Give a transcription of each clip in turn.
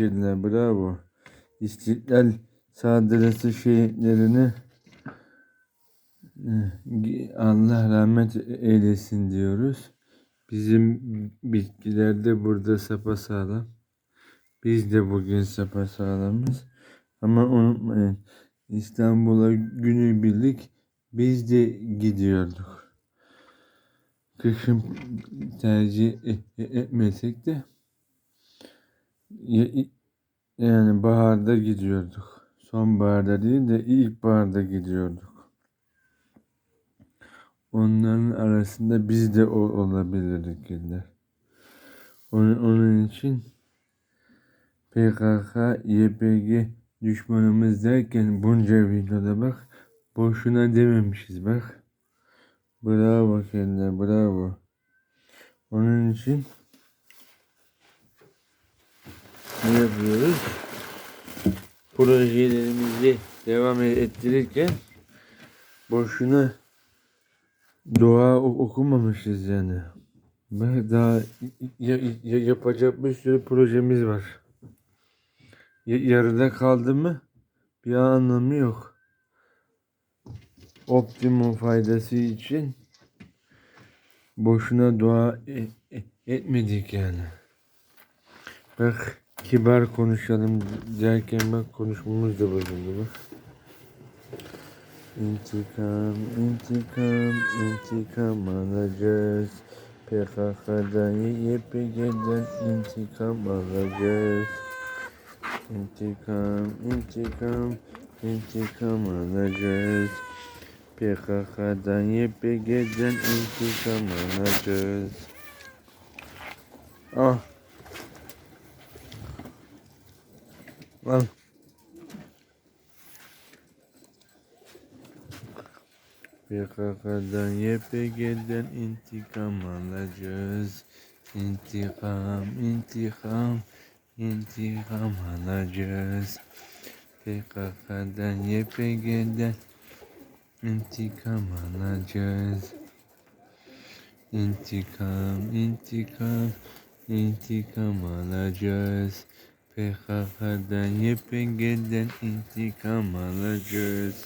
kediler bravo. İstiklal saldırısı şehitlerini eh, Allah rahmet eylesin diyoruz. Bizim bitkiler de burada sapasağlam. Biz de bugün sapasağlamız. Ama unutmayın İstanbul'a günübirlik biz de gidiyorduk. Kışın tercih e- e- etmesek de yani baharda gidiyorduk. Sonbaharda değil de ilkbaharda gidiyorduk. Onların arasında biz de o olabilirdik yıllar. Onun, onun için PKK, YPG düşmanımız derken bunca videoda bak boşuna dememişiz bak. Bravo kendine bravo. Onun için ne yapıyoruz? Projelerimizi devam ettirirken boşuna dua okumamışız yani. Daha ya- ya- yapacak bir sürü projemiz var. Ya- yarıda kaldı mı bir anlamı yok. Optimum faydası için boşuna dua e- e- etmedik yani. Bak kibar konuşalım derken bak konuşmamız da bozuldu bak. İntikam, intikam, intikam alacağız. PKK'dan, YPG'den intikam alacağız. İntikam, intikam, intikam alacağız. PKK'dan, YPG'den intikam alacağız. Ah. Al. PKK'dan, YPG'den intikam alacağız. İntikam, intikam, intikam alacağız. PKK'dan, YPG'den intikam alacağız. İntikam, intikam, intikam alacağız. PKK'dan, YPG'den intikam alacağız.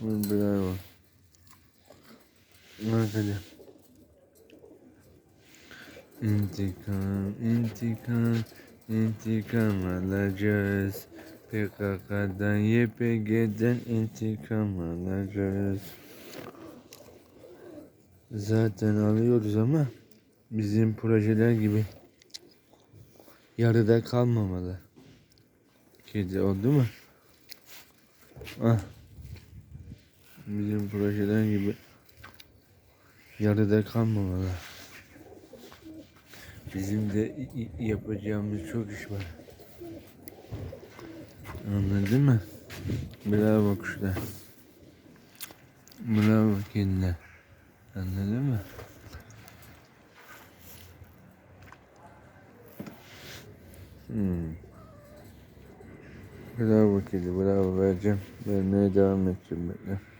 Bravo. Hadi. İntikam, intikam, intikam alacağız. PKK'dan, YPG'den intikam alacağız. Zaten alıyoruz ama bizim projeler gibi yarıda kalmamalı. Kedi oldu mu? Ah. Bizim projeler gibi yarıda kalmamalı. Bizim de yapacağımız çok iş var. Anladın mı? Bravo kuşlar. Bravo kediler. Anladın mı? Hmm. Bravo kedi, bravo vereceğim. Vermeye devam edeceğim bekle.